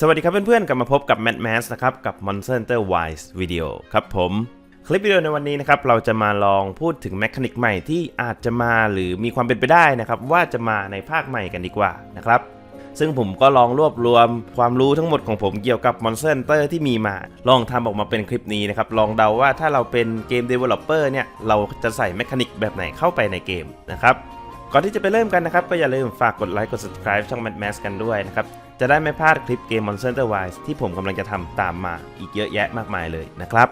สวัสดีครับเพื่อนๆ กลับมาพบกับ Mad Max นะครับ กับ Monster Hunter Wise Video ครับผม คลิปวิดีโอในวันนี้นะครับ เราจะมาลองพูดถึงแมคานิกใหม่ที่อาจจะมาหรือมีความเป็นไปได้นะครับ ว่าจะมาในภาคใหม่กันดีกว่านะครับ ซึ่งผมก็ลองรวบรวมความรู้ทั้งหมดของผมเกี่ยวกับ Monster Hunter ที่มีมา ลองทำออกมาเป็นคลิปนี้นะครับ ลองเดาว่าถ้าเราเป็นเกม Developer เนี่ย เราจะใส่แมคานิกแบบไหนเข้าไปในเกมนะครับ ก่อนที่จะไปเริ่มกันนะครับ ก็อย่าลืมฝากกดไลค์กด subscribe ช่อง Mad Max กันด้วยนะครับ จะได้ไม่พลาดคลิปเกม Monster Hunter Wise ที่ผมกำลังจะทำตามมาอีกเยอะแยะมากมายเลยนะครับ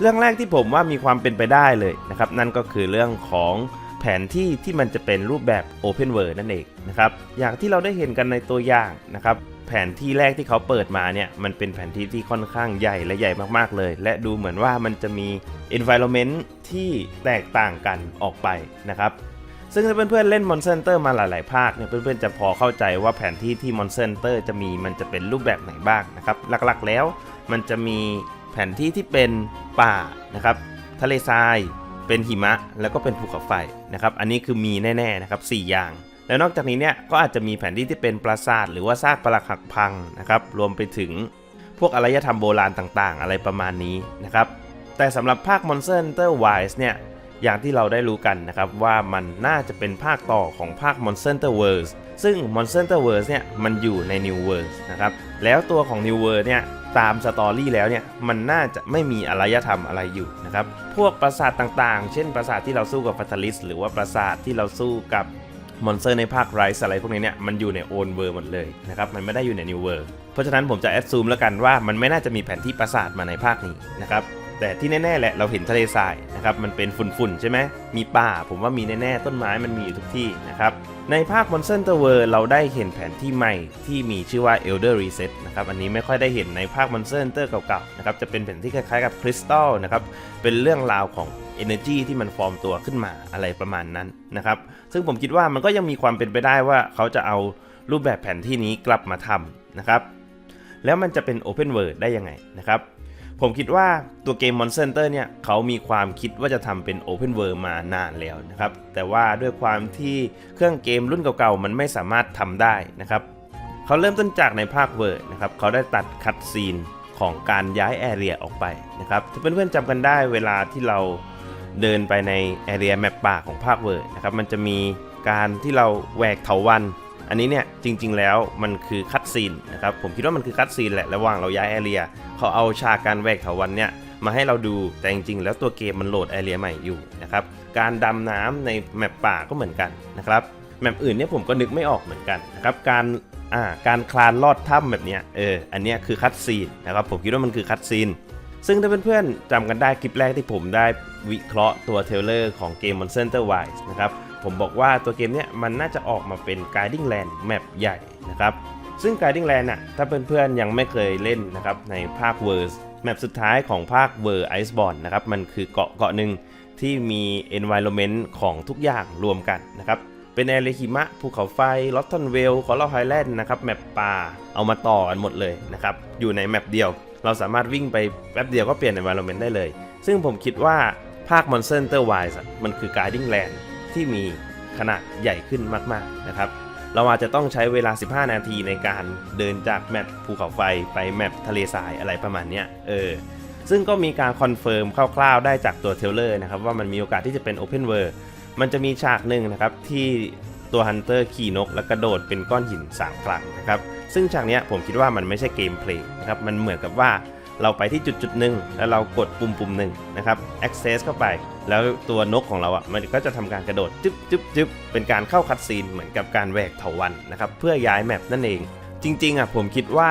เรื่องแรกที่ผมว่ามีความเป็นไปได้เลยนะครับ นั่นก็คือเรื่องของแผนที่ที่มันจะเป็นรูปแบบ Open World นั่นเองนะครับ อย่างที่เราได้เห็นกันในตัวอย่างนะครับแผนที่แรกที่เขาเปิดมาเนี่ยมันเป็นแผนที่ที่ค่อนข้างใหญ่และใหญ่มากๆเลย และดูเหมือนว่ามันจะมี environment ที่แตกต่างกันออกไปนะครับ ซึ่งถ้าเพื่อนๆเล่น Monster Hunter มาหลายๆภาคเนี่ยเพื่อนๆจะพอเข้าใจว่าแผนที่ที่ Monster Hunter จะมีมันจะเป็นรูปแบบไหนบ้างนะครับหลักๆแล้ว มันจะมีแผนที่ที่เป็นป่านะครับทะเลทราย เป็นหิมะ แล้วก็เป็นภูเขาไฟนะครับอันนี้คือมีแน่ๆนะครับสอย่าง แล้วนอกจากนี้เนี่ยก็อาจจะมีแผนที่ที่เป็นปราสาทหรือว่าซากปรักหักพังนะครับรวมไปถึงพวกอารยธรรมโบราณต่างๆ อะไรประมาณนี้นะครับแต่สำหรับภาค Monster Hunter Wise เนี่ย อย่างที่เราได้รู้กันนะครับว่ามันน่าจะเป็นภาคต่อของภาค Monster Hunter World ซึ่ง Monster Hunter World เนี่ยมันอยู่ใน New World นะครับแล้วตัวของ New World เนี่ยตามสตอรี่แล้วเนี่ยมันน่าจะไม่มีอารยธรรมอะไรอยู่นะครับพวกปราสาทต่างๆ เช่นปราสาทที่เราสู้กับฟัตลิสหรือว่าปราสาทที่เราสู้กับมอนสเตอร์ในภาคไรส์อะไรพวกนี้เนี่ยมันอยู่ในโอนเวอร์หมดเลยนะครับมันไม่ได้อยู่ในนิวเวอร์เพราะฉะนั้นผมจะแอดซูมแล้วกันว่ามันไม่น่าจะมีแผนที่ปราสาทมาในภาคนี้นะครับ แต่ที่แน่ๆแหละเราเห็นทะเลทรายนะครับมันเป็นฝุ่นๆใช่ไหมมีป่าผมว่ามีแน่ๆต้นไม้มันมีอยู่ทุกที่นะครับในภาค Monster Hunter World เราได้เห็นแผนที่ใหม่ที่มีชื่อว่า Elder Reset นะครับอันนี้ไม่ค่อยได้เห็นในภาค Monster Hunter เก่าๆนะครับจะเป็นแผนที่คล้ายๆกับคริสตัลนะครับเป็นเรื่องราวของ Energy ที่มันฟอร์มตัวขึ้นมาอะไรประมาณนั้นนะครับซึ่งผมคิดว่ามันก็ยังมีความเป็นไปได้ว่าเขาจะเอารูปแบบแผนที่นี้กลับมาทำนะครับแล้วมันจะเป็น Open World ได้ยังไงนะครับ ผมคิดว่าตัวเกม Monster Hunter เนี่ยเขามีความคิดว่าจะทำเป็น Open World มานานแล้วนะครับ แต่ว่าด้วยความที่เครื่องเกมรุ่นเก่าๆ มันไม่สามารถทำได้นะครับ เขาเริ่มต้นจากในภาคเวอร์นะครับ เขาได้ตัดคัดซีนของการย้ายแอเรียออกไปนะครับ ถ้าเพื่อนๆจำกันได้เวลาที่เราเดินไปในแอเรียแมปป่าของภาคเวอร์นะครับ มันจะมีการที่เราแหวกเถาวัน อันนี้เนี่ยจริงๆแล้วมันคือคัดซีนนะครับผมคิดว่ามันคือคัดซีนแหละระหว่างเราย้ายแอเรียเขาเอาฉากการแหวกเถาวันเนี่ยมาให้เราดูแต่จริงๆ แล้วตัวเกมมันโหลดแอเรียใหม่อยู่นะครับการดำน้ำในแมปป่าก็เหมือนกันนะครับแมปอื่นเนี่ยผมก็นึกไม่ออกเหมือนกันนะครับการอ่าการคลานลอดถ้ำแบบเนี้ยเอออันเนี้ยคือคัดซีนนะครับผมคิดว่ามันคือคัดซีนซึ่งถ้าเพื่อนๆจำกันได้คลิปแรกที่ผมได้วิเคราะห์ตัวเทเลอร์ของเกม Monster Hunter Rise นะครับ ผมบอกว่าตัวเกมเนี้ยมันน่าจะออกมาเป็น Guiding Land แมปใหญ่นะครับ ซึ่ง Guiding Land น่ะถ้าเพื่อนๆยังไม่เคยเล่นนะครับในภาค w o r s แมปสุดท้ายของภาค w o r iceborn นะครับมันคือเกาะเกาะหนึ่งที่มี environment ของทุกอย่างรวมกันนะครับเป็นแอเรียหิมะภูเขาไฟลอตทอนเวลคอร์ลไฮแลนด์นะครับแมปป่าเอามาต่อกันหมดเลยนะครับอยู่ในแมปเดียว เราสามารถวิ่งไปแป๊บเดียวก็เปลี่ยน environment ได้เลย ซึ่งผมคิดว่าภาค Monster Hunter Rise มันคือ Guiding Land ที่มีขนาดใหญ่ขึ้นมากๆนะครับ เราอาจจะต้องใช้เวลา 15 นาทีในการเดินจากแมปภูเขาไฟไปแมปทะเลทรายอะไรประมาณเนี้ยเออซึ่งก็มีการคอนเฟิร์มคร่าวๆได้จากตัวเทลเลอร์นะครับว่ามันมีโอกาสที่จะเป็น Open World มันจะมีฉากหนึ่งนะครับที่ตัวฮันเตอร์ขี่นกและกระโดดเป็นก้อนหิน3ครั้งนะครับซึ่งฉากนี้ผมคิดว่ามันไม่ใช่เกมเพลย์นะครับมันเหมือนกับว่าเราไปที่จุดจุดหนึ่งแล้วเรากดปุ่มปุ่มหนึ่งนะครับ access เข้าไป แล้วตัวนกของเราอะมันก็จะทำการกระโดดจึ๊บจึ๊บจึ๊บเป็นการเข้าคัดซีนเหมือนกับการแหวกเถาวันนะครับเพื่อย้ายแมปนั่นเอง จริงๆอะผมคิดว่า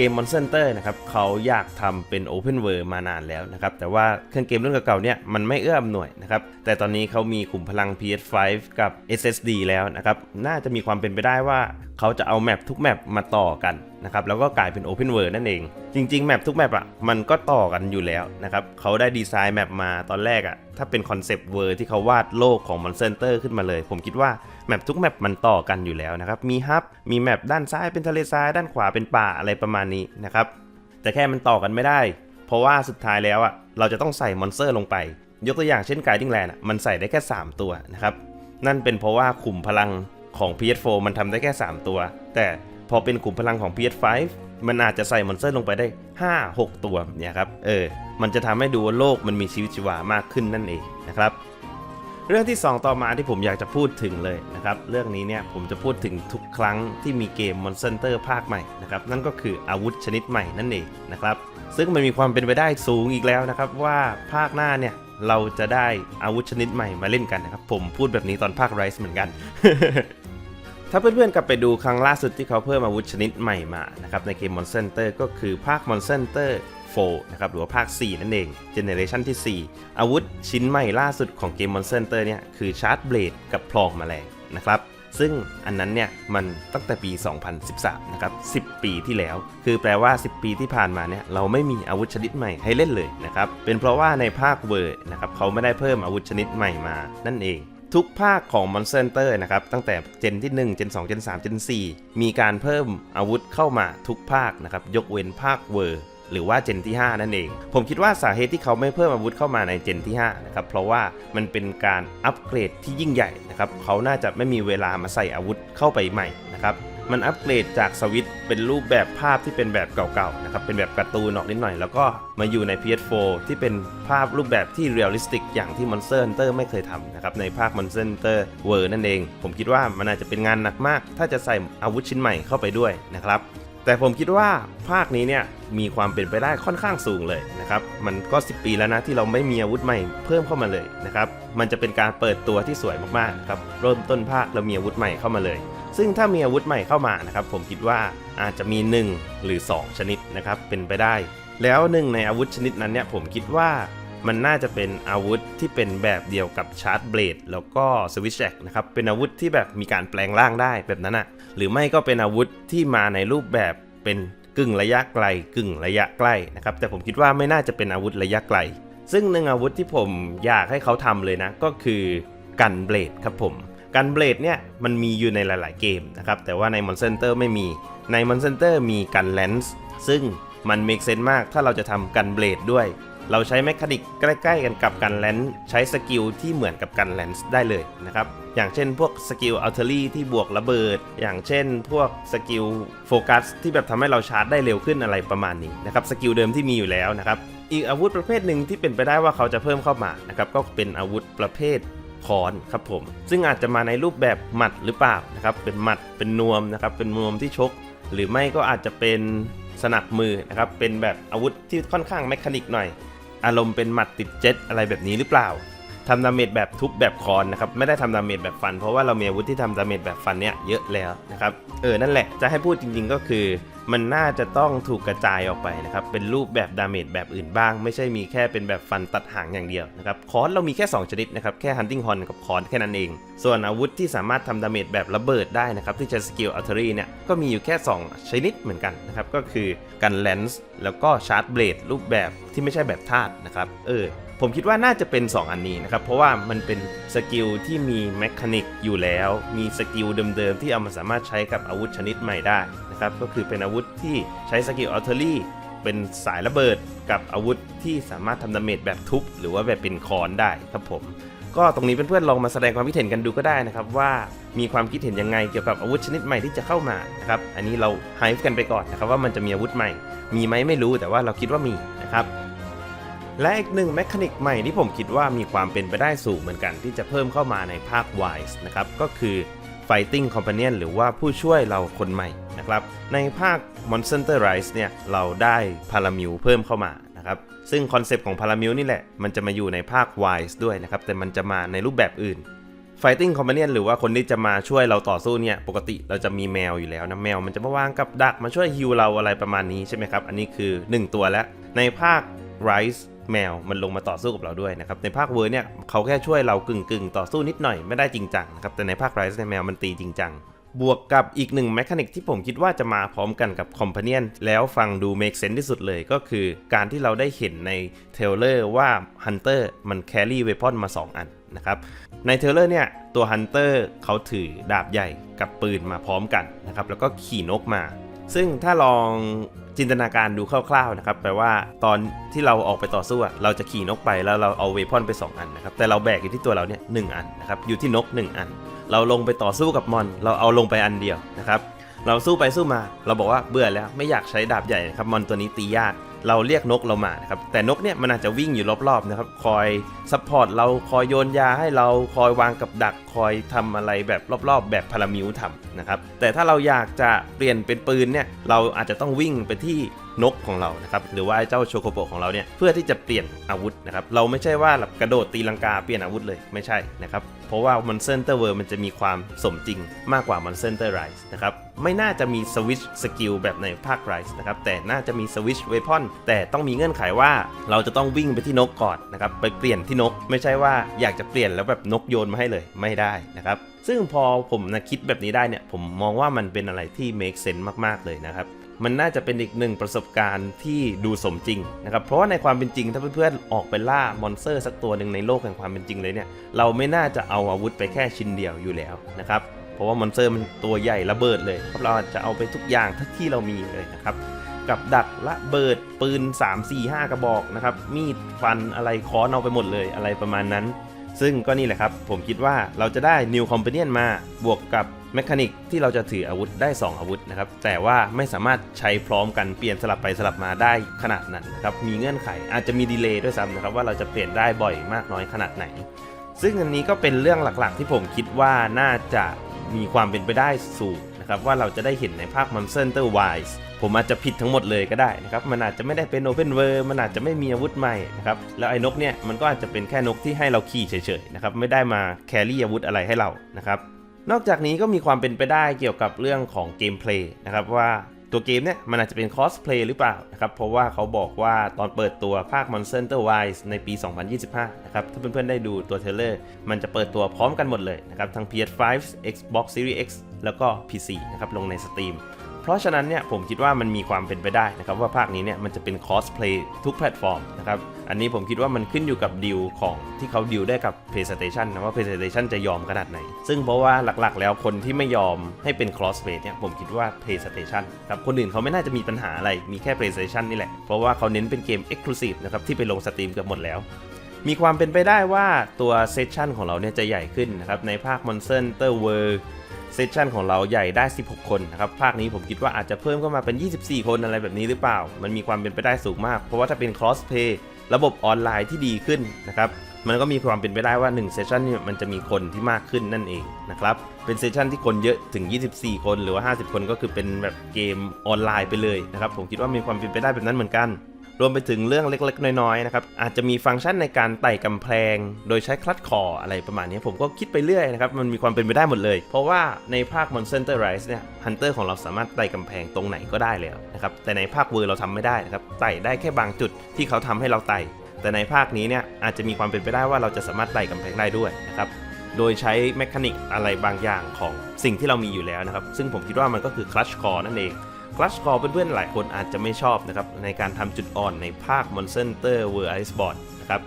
เกม Monster Hunter นะครับเขาอยากทำเป็น Open World มานานแล้วนะครับแต่ว่าเครื่องเกมรุ่นเก่าๆเนี่ยมันไม่เอื้ออำนวยนะครับแต่ตอนนี้เขามีขุมพลัง PS5 กับ SSD แล้วนะครับน่าจะมีความเป็นไปได้ว่าเขาจะเอาแมปทุกแมปมาต่อกันนะครับแล้วก็กลายเป็น Open World นั่นเอง จริงๆแมปทุกแมปอะมันก็ต่อกันอยู่แล้วนะครับเขาได้ดีไซน์แมปมาตอนแรกอะถ้าเป็นคอนเซปต์เวอร์ที่เขาวาดโลกของ Monster Hunter ขึ้นมาเลย ผมคิดว่า แมปทุกแมปมันต่อกันอยู่แล้วนะครับ มีฮับ มีแมปด้านซ้ายเป็นทะเลทราย ด้านขวาเป็นป่าอะไรประมาณนี้นะครับ แต่แค่มันต่อกันไม่ได้ เพราะว่าสุดท้ายแล้วอะ เราจะต้องใส่มอนสเตอร์ลงไป ยกตัวอย่างเช่น Guiding Land อะมันใส่ได้แค่ 3 ตัวนะครับ นั่นเป็นเพราะว่าขุมพลังของ PS4 มันทำได้แค่ 3 ตัว แต่พอเป็นขุมพลังของ PS5 มันอาจจะใส่มอนสเตอร์ลงไปได้ 5 6 ตัวเนี่ยครับ เออ มันจะทำให้ดูว่าโลกมันมีชีวิตชีวามากขึ้นนั่นเองนะครับ เรื่องที่ 2 ต่อมาที่ผมอยากจะพูดถึงเลยนะครับ เรื่องนี้เนี่ยผมจะพูดถึงทุกครั้งที่มีเกม Monster Hunter ภาคใหม่นะครับ นั่นก็คืออาวุธชนิดใหม่นั่นเองนะครับ ซึ่งมันมีความเป็นไปได้สูงอีกแล้วนะครับ ว่าภาคหน้าเนี่ยเราจะได้อาวุธชนิดใหม่มาเล่นกันนะครับ ผมพูดแบบนี้ตอนภาคไรส์เหมือนกัน ถ้าเพื่อนๆกลับไปดูครั้งล่าสุดที่เขาเพิ่มอาวุธชนิดใหม่มานะครับในเกม Monster Hunter ก็คือภาค Monster Hunter 4นะครับหรือว่าภาค 4 นั่นเองเจเนเรชันที่ 4 อาวุธชิ้นใหม่ล่าสุดของเกม Monster Hunter เนี่ยคือชาร์จเบลดกับพลองมแมลงนะครับซึ่งอันนั้นเนี่ยมันตั้งแต่ปี 2013 นะครับ 10 ปีที่แล้ว คือแปลว่า 10 ปีที่ผ่านมาเนี่ยเราไม่มีอาวุธชนิดใหม่ให้เล่นเลยนะครับ เป็นเพราะว่าในภาคเวอร์นะครับเขาไม่ได้เพิ่มอาวุธชนิดใหม่มา นั่นเอง ทุกภาคของ Monster Hunter นะครับ ตั้งแต่เจนที่1เจน2เจน3เจน4 มีการเพิ่มอาวุธเข้ามาทุกภาคนะครับ ยกเว้นภาคเวอร์ หรือว่าเจนที่ 5 นั่นเอง ผมคิดว่าสาเหตุที่เขาไม่เพิ่มอาวุธเข้ามาในเจนที่5นะครับเพราะว่ามันเป็นการอัปเกรดที่ยิ่งใหญ่นะครับเขาน่าจะไม่มีเวลามาใส่อาวุธเข้าไปใหม่นะครับมันอัปเกรดจากสวิตเป็นรูปแบบภาพที่เป็นแบบเก่าๆนะครับเป็นแบบการ์ตูนออกนิดหน่อย แล้วก็มาอยู่ใน PS4 ที่เป็นภาพรูปแบบที่เรียลลิสติกอย่างที่ Monster Hunter ไม่เคยทำนะครับในภาค Monster Hunter World นั่นเอง ผมคิดว่ามันอาจจะเป็นงานหนักมาก ถ้าจะใส่อาวุธชิ้นใหม่เข้าไปด้วยนะครับ แต่ผมคิดว่าภาคนี้เนี่ยมีความเป็นไปได้ค่อนข้างสูงเลยนะครับ มันก็ 10 ปีแล้วนะที่เราไม่มีอาวุธใหม่เพิ่มเข้ามาเลยนะครับ มันจะเป็นการเปิดตัวที่สวยมากๆครับเริ่มต้นภาคเรามีอาวุธใหม่เข้ามาเลย ซึ่งถ้ามีอาวุธใหม่เข้ามานะครับผมคิดว่าอาจจะมี 1 หรือ 2 ชนิดนะครับเป็นไปได้ แล้วหนึ่งในอาวุธชนิดนั้นเนี่ยผมคิดว่า มันน่าจะเป็นอาวุธที่เป็นแบบเดียวกับชาร์จเบลดแล้วก็สวิชแจ็กนะครับ เป็นอาวุธที่แบบมีการแปลงร่างได้แบบนั้นอะหรือไม่ก็เป็นอาวุธที่มาในรูปแบบเป็นกึ่งระยะไกล กึ่งระยะใกล้นะครับ แต่ผมคิดว่าไม่น่าจะเป็นอาวุธระยะไกล ซึ่งหนึ่งอาวุธที่ผมอยากให้เขาทำเลยนะ ก็คือกันเบลดครับผมกันเบลดเนี่ยมันมีอยู่ในหลาย ๆ เกมนะครับ แต่ว่าใน Monster Hunter ไม่มีใน Monster Hunter มีกันแลนส์ซึ่งมันเมกเซนมากถ้าเราจะทำกันเบลดด้วย เราใช้แมคานิกใกล้ ๆ กันกับกันแลนส์ใช้สกิลที่เหมือนกับกันแลนส์ได้เลยนะครับ อย่างเช่นพวกสกิลอัลเทอรี่ที่บวกระเบิด อย่างเช่นพวกสกิลโฟกัสที่แบบทำให้เราชาร์จได้เร็วขึ้นอะไรประมาณนี้นะครับสกิลเดิมที่มีอยู่แล้วนะครับอีกอาวุธประเภทหนึ่งที่เป็นไปได้ว่าเขาจะเพิ่มเข้ามานะครับก็เป็นอาวุธประเภทค้อนครับผม ซึ่งอาจจะมาในรูปแบบหมัดหรือเปล่านะครับเป็นหมัดเป็นนวมนะครับเป็นนวมที่ชก หรือไม่ก็อาจจะเป็นสนับมือนะครับเป็นแบบอาวุธที่ค่อนข้างแมคานิกหน่อย อารมณ์เป็นหมัดติดเจ็ตอะไรแบบนี้หรือเปล่า ทำดาเมจแบบทุบแบบคอนนะครับไม่ได้ทำดาเมจแบบฟัน เพราะว่าเรามีอาวุธที่ทำดาเมจแบบฟันเนี่ยเยอะแล้วนะครับเออนั่นแหละจะให้พูดจริงๆก็คือ มันน่าจะต้องถูกกระจายออกไปนะครับเป็นรูปแบบดาเมจแบบอื่นบ้าง ไม่ใช่มีแค่เป็นแบบฟันตัดหางอย่างเดียวนะครับคอนเรามีแค่ 2 ชนิดนะครับแค่ hunting horn กับคอนแค่นั้นเอง ส่วนอาวุธที่สามารถทำดาเมจแบบระเบิดได้นะครับที่จะสกิลอัลเทอรี่เนี่ยก็มีอยู่แค่ 2 ชนิดเหมือนกันนะครับก็คือกันแลนส์แล้วก็ชาร์จเบลดรูปแบบที่ไม่ใช่แบบธาตุนะครับเออ ผมคิดว่าน่าจะเป็น 2 อันนี้นะครับ เพราะว่ามันเป็นสกิลที่มีแมคานิกอยู่แล้ว มีสกิลเดิมๆ ที่เอามาสามารถใช้กับอาวุธชนิดใหม่ได้นะครับ ก็คือเป็นอาวุธที่ใช้สกิลอัลเทอรี่เป็นสายระเบิดกับอาวุธที่สามารถทำดาเมจแบบทุบหรือว่าแบบเป็นคอนได้ครับผม ก็ตรงนี้เพื่อนๆลองมาแสดงความคิดเห็นกันดูก็ได้นะครับว่ามีความคิดเห็นยังไงเกี่ยวกับอาวุธชนิดใหม่ที่จะเข้ามานะครับอันนี้เราไฮฟ์กันไปก่อนนะครับว่ามันจะมีอาวุธใหม่ มีไหมไม่รู้แต่ว่าเราคิดว่ามีนะครับ และอีกหนึ่งแมคานิกใหม่ที่ผมคิดว่ามีความเป็นไปได้สูงเหมือนกันที่จะเพิ่มเข้ามาในภาค Wise นะครับก็คือ Fighting Companion หรือว่าผู้ช่วยเราคนใหม่นะครับในภาค Monster Hunter Rise เนี่ยเราได้พารามิวเพิ่มเข้ามานะครับซึ่งคอนเซปต์ของพารามิวนี่แหละ มันจะมาอยู่ในภาค Wise ด้วยนะครับแต่มันจะมาในรูปแบบอื่น Fighting Companion หรือว่าคนที่จะมาช่วยเราต่อสู้เนี่ยปกติเราจะมีแมวอยู่แล้วนะแมวมันจะมาวางกับดักมาช่วยฮิวเราอะไรประมาณนี้ใช่ไหมครับอันนี้คือ 1 ตัวแล้วในภาค Rise แมวมันลงมาต่อสู้กับเราด้วยนะครับ ในภาคเวอร์เนี่ยเขาแค่ช่วยเรากึ่งกึ่งๆต่อสู้นิดหน่อยไม่ได้จริงจังนะครับ แต่ในภาค Rise ในแมวมันตีจริงจัง บวกกับอีกหนึ่งแมคานิกที่ผมคิดว่าจะมาพร้อมกันกับคอมเพ n น o n แล้วฟังดูเม e เซนที่สุดเลยก็คือการที่เราได้เห็นในเทเลอร์ว่าฮันเตอร์มันแครี่เวพอนมา 2 อันนะครับในเทเลอร์เนี่ยตัวฮันเตอร์เขาถือดาบใหญ่กับปืนมาพร้อมกันนะครับแล้วก็ขี่นกมา ซึ่งถ้าลอง จินตนาการดูคร่าวๆนะครับแปลว่าตอนที่เราออกไปต่อสู้อะเราจะขี่นกไปแล้วเราเอาเวพอนไป 2 อันนะครับแต่เราแบกอยู่ที่ตัวเราเนี่ยหอันนะครับอยู่ที่นก 1 อัน เราลงไปต่อสู้กับมอน เราเอาลงไปอันเดียวนะครับเราสู้ไปสู้มา เราบอกว่าเบื่อแล้วไม่อยากใช้ดาบใหญ่นะครับมอนตัวนี้ตียาก เราเรียกนกเรามานะครับแต่นกเนี่ยมันอาจจะวิ่งอยู่รอบๆนะครับคอยซัพพอร์ตเราคอยโยนยาให้เราคอยวางกับดักคอยทำอะไรแบบรอบๆ แบบพารามิวทำนะครับแต่ถ้าเราอยากจะเปลี่ยนเป็นปืนเนี่ยเราอาจจะต้องวิ่งไปที่นกของเรานะครับหรือว่าเจ้าโชโกโปของเราเนี่ยเพื่อที่จะเปลี่ยนอาวุธนะครับเราไม่ใช่ว่าแบบกระโดดตีลังกาเปลี่ยนอาวุธเลยไม่ใช่นะครับ เพราะว่า Monster Hunter World มันจะมีความสมจริงมากกว่า Monster Hunter Rise นะครับไม่น่าจะมีสวิชสกิลแบบในภาค Rise นะครับแต่น่าจะมีสวิชเวพอนแต่ต้องมีเงื่อนไขว่าเราจะต้องวิ่งไปที่นกก่อนนะครับไปเปลี่ยนที่นก ไม่ใช่ว่าอยากจะเปลี่ยนแล้วแบบนกโยนมาให้เลยไม่ได้นะครับซึ่งพอผมนะคิดแบบนี้ได้เนี่ยผมมองว่ามันเป็นอะไรที่ make sense มาก ๆ เลยนะครับ มันน่าจะเป็นอีกหนึ่งประสบการณ์ที่ดูสมจริงนะครับ เพราะว่าในความเป็นจริงถ้าเพื่อนๆออกไปล่ามอนสเตอร์สักตัวหนึ่งในโลกแห่งความเป็นจริงเลยเนี่ย เราไม่น่าจะเอาอาวุธไปแค่ชิ้นเดียวอยู่แล้วนะครับ เพราะว่ามอนสเตอร์มันตัวใหญ่ระเบิดเลยเราอาจจะเอาไปทุกอย่างทั้งที่เรามีเลยนะครับ กับดักระเบิดปืน 3 4 5 กระบอกนะครับ มีดฟันอะไรค้อนเอาไปหมดเลยอะไรประมาณนั้น ซึ่งก็นี่แหละครับ ผมคิดว่าเราจะได้ New Companion มาบวกกับแมคานิกที่เราจะถืออาวุธได้ 2 อาวุธนะครับ แต่ว่าไม่สามารถใช้พร้อมกันเปลี่ยนสลับไปสลับมาได้ขนาดนั้นนะครับ มีเงื่อนไขอาจจะมีดีเลย์ด้วยซ้ำนะครับว่าเราจะเปลี่ยนได้บ่อยมากน้อยขนาดไหน ซึ่งอันนี้ก็เป็นเรื่องหลักๆ ที่ผมคิดว่าน่าจะมีความเป็นไปได้สูงนะครับว่าเราจะได้เห็นในภาค Monster Hunter Wilds ผมอาจจะผิดทั้งหมดเลยก็ได้นะครับ มันอาจจะไม่ได้เป็น Open World มันอาจจะไม่มีอาวุธใหม่นะครับ แล้วไอ้นกเนี่ยมันก็อาจจะเป็นแค่นกที่ให้เราขี่เฉยๆนะครับ ไม่ได้มาแครี่อาวุธอะไรให้เรานะครับ นอกจากนี้ก็มีความเป็นไปได้เกี่ยวกับเรื่องของเกมเพลย์นะครับว่าตัวเกมเนี่ยมันอาจจะเป็นคอสเพลย์หรือเปล่านะครับ เพราะว่าเขาบอกว่าตอนเปิดตัวภาค Monster Hunter Wilds ในปี 2025 นะครับ ถ้าเพื่อนๆได้ดูตัวเทรลเลอร์ มันจะเปิดตัวพร้อมกันหมดเลยนะครับ ทั้ง PS5 Xbox Series X แล้วก็ PC นะครับ ลงใน Steam เพราะฉะนั้นเนี่ยผมคิดว่ามันมีความเป็นไปได้นะครับว่าภาคนี้เนี่ยมันจะเป็นคอสเพลย์ทุกแพลตฟอร์มนะครับอันนี้ผมคิดว่ามันขึ้นอยู่กับดีลของที่เขาดีลได้กับ PlayStation นะว่า PlayStation จะยอมขนาดไหน ซึ่งเพราะว่าหลักๆ แล้วคนที่ไม่ยอมให้เป็น crossplay เนี่ยผมคิดว่า PlayStation ครับคนอื่นเขาไม่น่าจะมีปัญหาอะไรมีแค่ PlayStation นี่แหละเพราะว่าเขาเน้นเป็นเกม Exclusive นะครับที่ไปลงสตรีมเกือบหมดแล้วมีความเป็นไปได้ว่าตัวเซสชันของเราเนี่ยจะใหญ่ขึ้นนะครับในภาค Monster Hunter World เซสชันของเราใหญ่ได้ 16 คนนะครับ ภาคนี้ผมคิดว่าอาจจะเพิ่มเข้ามาเป็น 24 คนอะไรแบบนี้หรือเปล่า มันมีความเป็นไปได้สูงมาก เพราะว่าถ้าเป็น cross play ระบบออนไลน์ที่ดีขึ้นนะครับมันก็มีความเป็นไปได้ว่า1เซสชันนี่มันจะมีคนที่มากขึ้นนั่นเองนะครับ เป็นเซสชันที่คนเยอะถึง 24 คนหรือว่า 50 คนก็คือเป็นแบบเกมออนไลน์ไปเลยนะครับ ผมคิดว่ามีความเป็นไปได้แบบนั้นเหมือนกัน รวมไปถึงเรื่องเล็กๆ น้อยๆนะครับอาจจะมีฟังก์ชันในการไต่กำแพง โดยใช้คลัตช์คออะไรประมาณนี้ผมก็คิดไปเรื่อยนะครับมันมีความเป็นไปได้หมดเลย เพราะว่าในภาค Monster Rise เนี่ยฮันเตอร์ของเราสามารถไต่กำแพงตรงไหนก็ได้แล้วนะครับแต่ในภาคเวอร์เราทำไม่ได้นะครับไต่ได้แค่บางจุดที่เขาทำให้เราไต่แต่ในภาคนี้เนี่ยอาจจะมีความเป็นไปได้ว่าเราจะสามารถไต่กำแพงได้ด้วยนะครับโดยใช้แมคานิกอะไรบางอย่างของสิ่งที่เรามีอยู่แล้วนะครับ ซึ่งผมคิดว่ามันก็คือคลัตช์คอนั่นเอง คลัชคอเพื่อนๆหลายคนอาจจะไม่ชอบนะครับในการทำจุดอ่อนในภาค Monster Hunter World Iceborne นะครับ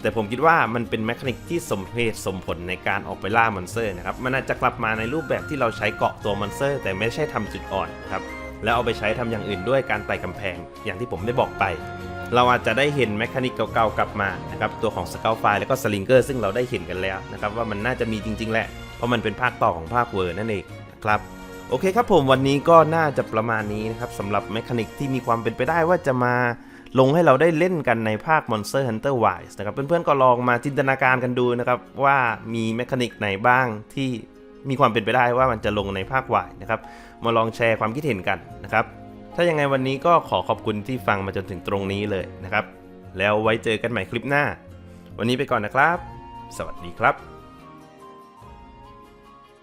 แต่ผมคิดว่ามันเป็นแมคานิกที่สมเหตุสมผลในการออกไปล่ามอนสเตอร์นะครับมันอาจจะกลับมาในรูปแบบที่เราใช้เกาะตัวมอนสเตอร์ แต่ไม่ใช่ทำจุดอ่อนนะครับแล้วเอาไปใช้ทำอย่างอื่นด้วยการไต่กำแพง อย่างที่ผมได้บอกไป เราอาจจะได้เห็นแมคานิกเก่าๆกลับมานะครับตัวของสเกลไฟแล้วก็สลิงเกอร์ซึ่งเราได้เห็นกันแล้วนะครับว่ามันน่าจะมีจริงๆแหละเพราะมันเป็นภาคต่อของภาคเวอร์นั่นเองนะครับ โอเคครับผมวันนี้ก็น่าจะประมาณนี้นะครับสำหรับแมคานิกที่มีความเป็นไปได้ว่าจะมาลงให้เราได้เล่นกันในภาค Monster Hunter Wilds นะครับเพื่อนๆก็ลองมาจินตนาการกันดูนะครับว่ามีแมคานิกไหนบ้างที่มีความเป็นไปได้ว่ามันจะลงในภาค Wilds นะครับ มาลองแชร์ความคิดเห็นกันนะครับ ถ้ายังไงวันนี้ก็ขอขอบคุณที่ฟังมาจนถึงตรงนี้เลยนะครับ แล้วไว้เจอกันใหม่คลิปหน้า วันนี้ไปก่อนนะครับ สวัสดีครับ